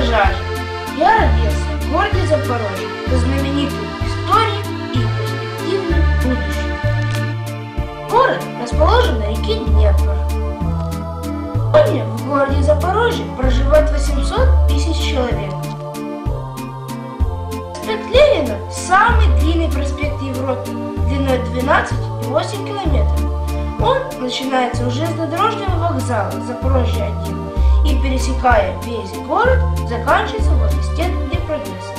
пожаже. Я родился в городе Запорожье, со знаменитой историей и перспективным будущим. Город расположен на реке Днепр. Сегодня в городе Запорожье проживает 800 тысяч человек. Проспект Ленина – самый длинный проспект Европы, длиной 12,8 километров. Он начинается у железнодорожного вокзала Запорожье-1 и, пересекая весь город, заканчивается возле стен Днепрогресса.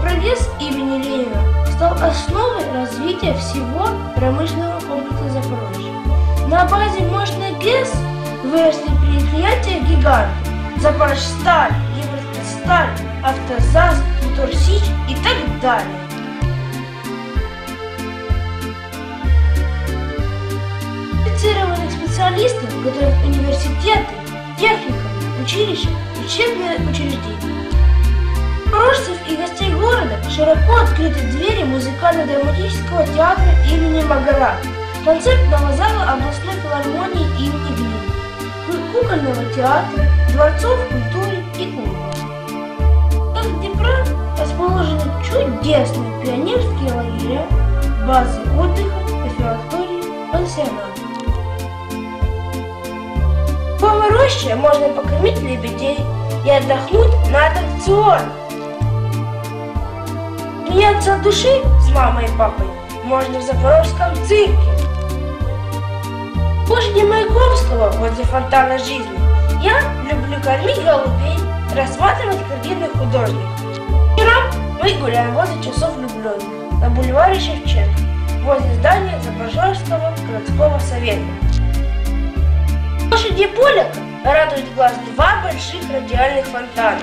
Прогресс имени Ленина стал основой развития всего промышленного комплекса Запорожья. На базе мощной ГЭС выросли предприятия гиганты Запорожсталь, Европсталь, Автозаз, Моторсич и так далее. Специалистов готовят университеты, техникумы, училища, учебные учреждения. Запорожцев и гостей города широко открыты двери музыкально-драматического театра имени Магара, концертного зала областной филармонии имени Глина, кукольного театра, дворцов культуры и клубов. В Днепра расположены чудесные пионерские лагеря, базы отдыха, В Повороще можно покормить лебедей и отдохнуть на аттракционах. Смеяться от души с мамой и папой можно в Запорожском цирке. В площади Маяковского возле фонтана жизни я люблю кормить голубей, рассматривать картины художников. Вчера мы гуляем возле часов влюбленных на бульваре Шевченко, возле здания Запорожского городского совета. Площади Поляка радует глаз два больших радиальных фонтана.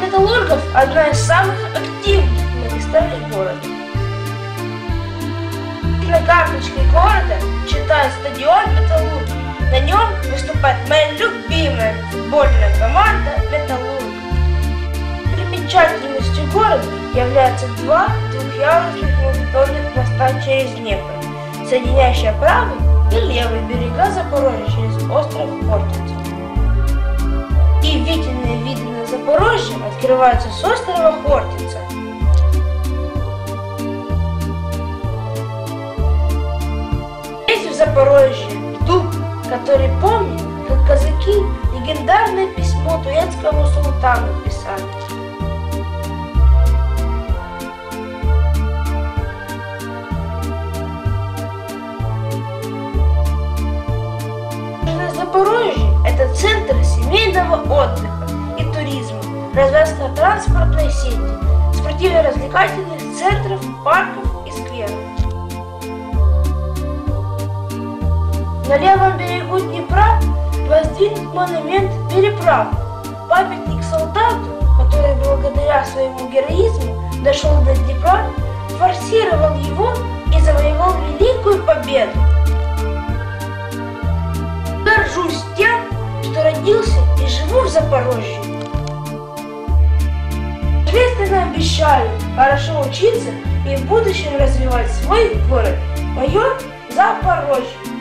Металлургов – одна из самых активных магистралей города. На карточке города читаю стадион Металлург. На нем выступает моя любимая футбольная команда Металлург. Примечательностью города являются два двухъярусных бетонных моста через Днепр, соединяющие правый и левый берега Запорожья через остров Хортица. И виденные виды на Запорожье открываются с острова Хортица. Есть в Запорожье дуб, который помнит, как казаки легендарное письмо турецкому султану писали. Отдыха и туризма, развязно-транспортной сети, спортивно-развлекательных центров, парков и скверов. На левом берегу Днепра воздвигнут монумент переправ, памятник солдату, который благодаря своему героизму дошел до Днепра, форсировал его и завоевал великую победу. Живу в Запорожье. Ответственно обещаю хорошо учиться и в будущем развивать свой город, мое Запорожье.